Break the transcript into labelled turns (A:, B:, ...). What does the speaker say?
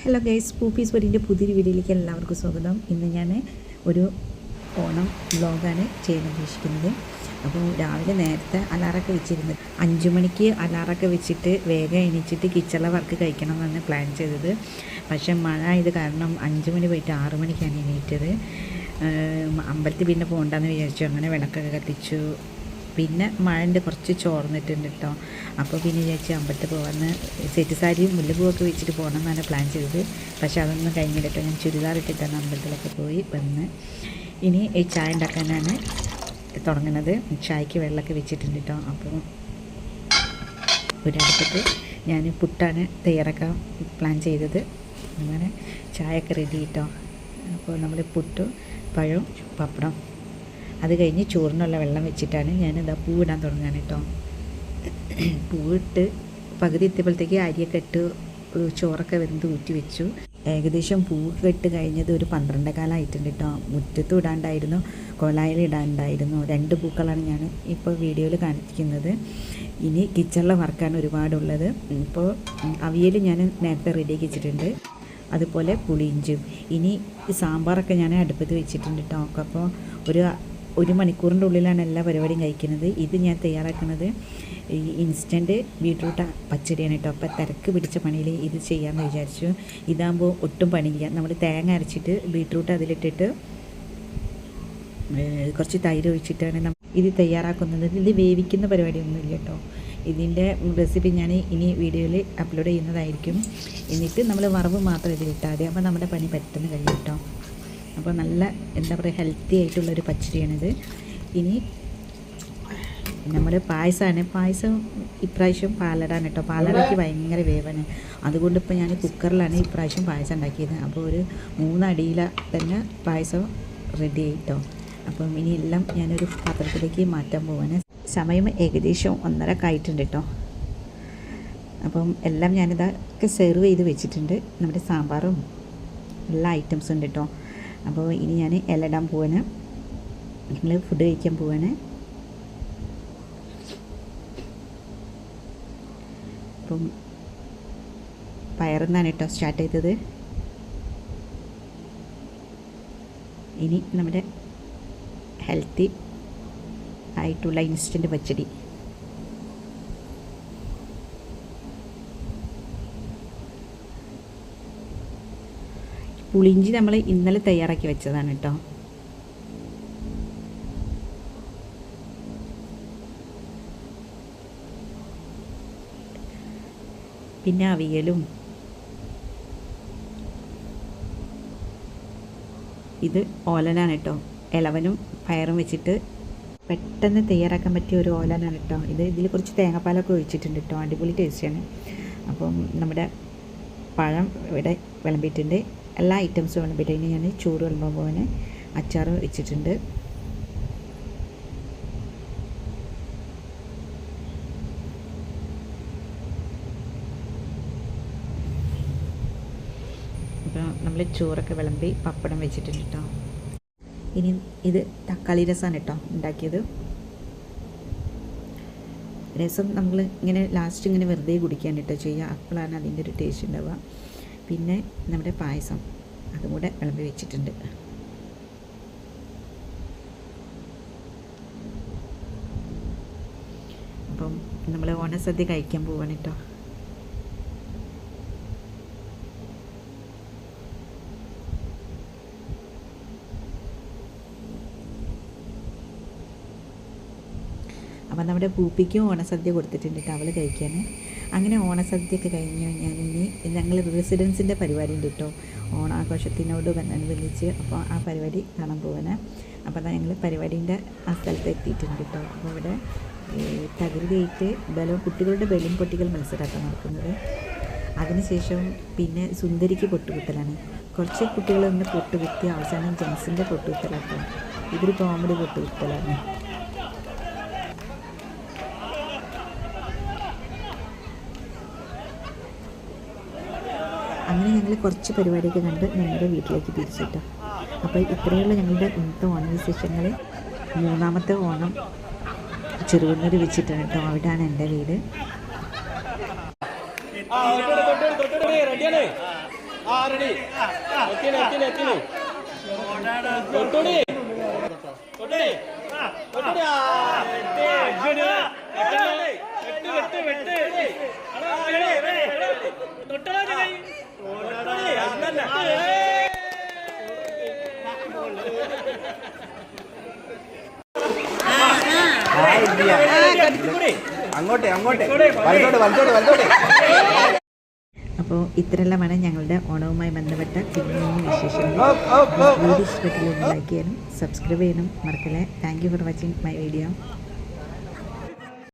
A: hello guys പൂപ്പീസ് വരിൻ്റെ പുതിയൊരു വീഡിയോയിലേക്ക് എല്ലാവർക്കും സ്വാഗതം ഇന്ന് ഞാൻ ഒരു ഓണം വ്ലോഗാണ് ചെയ്യാൻ ഉദ്ദേശിക്കുന്നത് അപ്പോൾ രാവിലെ നേരത്തെ അലാറൊക്കെ വെച്ചിരുന്നു അഞ്ചു മണിക്ക് അലാറൊക്കെ വെച്ചിട്ട് വേഗം എണീച്ചിട്ട് കിച്ചണിലെ വർക്ക് കഴിക്കണം എന്നാണ് പ്ലാൻ ചെയ്തത് പക്ഷേ മഴ ആയത് കാരണം അഞ്ചു മണി പോയിട്ട് ആറു മണിക്കാണ് എണീറ്റത് അമ്പലത്തിൽ പിന്നെ പോകണ്ടെന്ന് വിചാരിച്ചു അങ്ങനെ വിളക്കൊക്കെ കത്തിച്ചു പിന്നെ മഴൻ്റെ കുറച്ച് ചോർന്നിട്ടുണ്ട് കേട്ടോ അപ്പോൾ പിന്നെ വിചാരിച്ചു അമ്പലത്തിൽ പോകാമെന്ന് സെറ്റ് സാരിയും മുല്ലപ്പൂവൊക്കെ വെച്ചിട്ട് പോകണം എന്നാണ് പ്ലാൻ ചെയ്തത് പക്ഷേ അതൊന്നും കഴിഞ്ഞിട്ട് ഞാൻ ഞാൻ ചുരിദാറിട്ടിട്ടാണ് അമ്പലത്തിലൊക്കെ പോയി വന്ന് ഇനി ചായ ഉണ്ടാക്കാനാണ് തുടങ്ങുന്നത് ചായക്ക് വെള്ളമൊക്കെ വെച്ചിട്ടുണ്ട് കേട്ടോ അപ്പോൾ ഒരടുപ്പത്ത് ഞാൻ പുട്ടാണ് തയ്യാറാക്കാൻ പ്ലാൻ ചെയ്തത് അങ്ങനെ ചായയൊക്കെ റെഡി കേട്ടോ അപ്പോൾ നമ്മൾ പുട്ടും പഴവും പപ്പടം അത് കഴിഞ്ഞ് ചോറിനുള്ള വെള്ളം വെച്ചിട്ടാണ് ഞാനിതാ പൂവിടാൻ തുടങ്ങാൻ കേട്ടോ പൂവിട്ട് പകുതി എത്തിയപ്പോഴത്തേക്ക് അരിയൊക്കെ ഇട്ട് ചോറൊക്കെ വെന്ത് ഊറ്റി വെച്ചു ഏകദേശം പൂ കെട്ട് കഴിഞ്ഞത് ഒരു പന്ത്രണ്ട് കാലമായിട്ടുണ്ട് കേട്ടോ മുറ്റത്ത് ഇടാണ്ടായിരുന്നു കൊലായിൽ ഇടാണ്ടായിരുന്നു രണ്ട് പൂക്കളാണ് ഞാൻ ഇപ്പോൾ വീഡിയോയിൽ കാണിക്കുന്നത് ഇനി കിച്ചണിലെ വർക്കാണ് ഒരുപാടുള്ളത് ഇപ്പോൾ അവിയൽ ഞാൻ നേരത്തെ റെഡിയാക്കി വെച്ചിട്ടുണ്ട് അതുപോലെ പുളിയിഞ്ചും ഇനി സാമ്പാറൊക്കെ ഞാൻ അടുപ്പത്ത് വെച്ചിട്ടുണ്ട് കേട്ടോ അപ്പോൾ ഒരു ഒരു മണിക്കൂറിൻ്റെ ഉള്ളിലാണ് എല്ലാ പരിപാടിയും കഴിക്കുന്നത് ഇത് ഞാൻ തയ്യാറാക്കുന്നത് ഈ ഇൻസ്റ്റൻറ്റ് ബീട്രൂട്ട് പച്ചടിയാണ് കേട്ടോ അപ്പം തിരക്ക് പിടിച്ച പണിയിൽ ഇത് ചെയ്യാമെന്ന് വിചാരിച്ചു ഇതാകുമ്പോൾ ഒട്ടും പണിയില്ല നമ്മൾ തേങ്ങ അരച്ചിട്ട് ബീട്രൂട്ട് അതിലിട്ടിട്ട് കുറച്ച് തൈര് ഒഴിച്ചിട്ടാണ് നമ്മൾ ഇത് തയ്യാറാക്കുന്നത് ഇത് വേവിക്കുന്ന പരിപാടിയൊന്നുമില്ല കേട്ടോ ഇതിൻ്റെ റെസിപ്പി ഞാൻ ഇനി വീഡിയോയിൽ അപ്ലോഡ് ചെയ്യുന്നതായിരിക്കും എന്നിട്ട് നമ്മൾ വറവ് മാത്രം ഇതിലിട്ടാതെ അപ്പോൾ നമ്മുടെ പണി പെട്ടെന്ന് കഴിയും കേട്ടോ അപ്പോൾ നല്ല എന്താ പറയുക ഹെൽത്തി ആയിട്ടുള്ളൊരു പച്ചരിയാണിത് ഇനി നമ്മൾ പായസമാണ് പായസം ഇപ്രാവശ്യം പാലടാണ് കേട്ടോ പാലടയ്ക്ക് ഭയങ്കര വേവാണ് അതുകൊണ്ട് ഇപ്പോൾ ഞാൻ കുക്കറിലാണ് ഇപ്രാവശ്യം പായസം ഉണ്ടാക്കിയത് അപ്പോൾ ഒരു മൂന്നടിയിൽ തന്നെ പായസം റെഡി ആയിട്ടോ അപ്പം ഇനി എല്ലാം ഞാനൊരു പാത്രത്തിലേക്ക് മാറ്റാൻ പോവാണ് സമയം ഏകദേശം ഒന്നര ആയിട്ടുണ്ട് കേട്ടോ അപ്പം എല്ലാം ഞാനിതൊക്കെ സെർവ് ചെയ്ത് വെച്ചിട്ടുണ്ട് നമ്മുടെ സാമ്പാറും എല്ലാ ഐറ്റംസും ഉണ്ട് കേട്ടോ അപ്പോൾ ഇനി ഞാൻ ഇലടാൻ പോവാണ് ഞങ്ങൾ ഫുഡ് കഴിക്കാൻ പോവാണ് അപ്പം പയറുന്നാണ് കേട്ടോ സ്റ്റാർട്ട് ചെയ്തത് ഇനി നമ്മുടെ ഹെൽത്തി ആയിട്ടുള്ള ഇൻസ്റ്റൻറ്റ് പച്ചടി പുളിഞ്ചി നമ്മൾ ഇന്നലെ തയ്യാറാക്കി വെച്ചതാണ് കേട്ടോ പിന്നെ അവിയലും ഇത് ഓലനാണ് കേട്ടോ ഇളവനും പയറും വെച്ചിട്ട് പെട്ടെന്ന് തയ്യാറാക്കാൻ പറ്റിയ ഒരു ഓലനാണ് കേട്ടോ ഇത് ഇതിൽ കുറച്ച് തേങ്ങാപ്പാലൊക്കെ ഒഴിച്ചിട്ടുണ്ട് കേട്ടോ അടിപൊളി ടേസ്റ്റാണ് അപ്പം നമ്മുടെ പഴം ഇവിടെ വിളമ്പിയിട്ടുണ്ട് എല്ലാ ഐറ്റംസും ആണ് ബിരിയാണി ഞാൻ ചോറ് വരുമ്പോൾ പോകാൻ അച്ചാർ വെച്ചിട്ടുണ്ട് അപ്പോൾ നമ്മൾ ചോറൊക്കെ വിളമ്പി പപ്പടം വെച്ചിട്ടുണ്ട് കേട്ടോ ഇനി ഇത് തക്കാളി രസമാണ് കേട്ടോ ഉണ്ടാക്കിയത് രസം നമ്മൾ ഇങ്ങനെ ലാസ്റ്റ് ഇങ്ങനെ വെറുതെ കുടിക്കാൻ കേട്ടോ ചെയ്യുക അപ്പോഴാണ് അതിൻ്റെ ഒരു ടേസ്റ്റ് ഉണ്ടാവുക പിന്നെ നമ്മുടെ പായസം അതും കൂടെ വിളമ്പി വെച്ചിട്ടുണ്ട് അപ്പം നമ്മൾ ഓണസദ്യ കഴിക്കാൻ പോവാണ് കേട്ടോ അപ്പം നമ്മുടെ പൂപ്പിക്കും ഓണസദ്യ കൊടുത്തിട്ടുണ്ട് കേട്ടോ അവൾ കഴിക്കാൻ അങ്ങനെ ഓണസദ്യയൊക്കെ കഴിഞ്ഞു ഇനി ഞങ്ങൾ റെസിഡൻസിൻ്റെ പരിപാടി ഉണ്ട് കേട്ടോ ഓണാഘോഷത്തിനോട് അനുബന്ധിച്ച് അപ്പോൾ ആ പരിപാടി കാണാൻ പോവാന് അപ്പോൾ അതാ ഞങ്ങൾ പരിപാടീൻ്റെ ആ സ്ഥലത്ത് എത്തിയിട്ടുണ്ട് കേട്ടോ അപ്പോൾ ഇവിടെ തകരുകയിട്ട് ബലം കുട്ടികളുടെ ബലം പൊട്ടികൾ മത്സരമാക്കാൻ നടക്കുന്നത് അതിനുശേഷം പിന്നെ സുന്ദരിക്ക് പൊട്ടുകുത്തലാണ് കുറച്ച് കുട്ടികളൊന്ന് പൊട്ടുകുത്തി അവസാനം ജെൻസിൻ്റെ പൊട്ടുകുത്തലാക്കാം ഇതൊരു കോമഡി പൊട്ടുകുത്തലാണ് അങ്ങനെ ഞങ്ങൾ കുറച്ച് പരിപാടിയൊക്കെ കണ്ട് ഞങ്ങളുടെ വീട്ടിലേക്ക് തിരിച്ചിട്ടു അപ്പോൾ ഇത്രയുള്ള ഞങ്ങളുടെ ഇന്നത്തെ ഓണ വിശേഷങ്ങൾ മൂന്നാമത്തെ ഓണം ചെറുകുന്നൂർ വെച്ചിട്ടാണ് കേട്ടോ അവിടെയാണ് എൻ്റെ വീട് റെഡിയാണ് അങ്ങോട്ടെ അങ്ങോട്ടെ വലത്തോട്ട് വലത്തോട്ട് വലത്തോട്ടെ അപ്പോൾ ഇത്രയെല്ലാമാണ് ഞങ്ങളുടെ ഓണവുമായി ബന്ധപ്പെട്ട കുഞ്ഞിന് വിശേഷങ്ങൾ വീഡിയോ ഇഷ്ടപ്പെട്ടുണ്ടാക്കിയാലും സബ്സ്ക്രൈബ് ചെയ്യണം മറക്കല്ലേ thank you for watching my video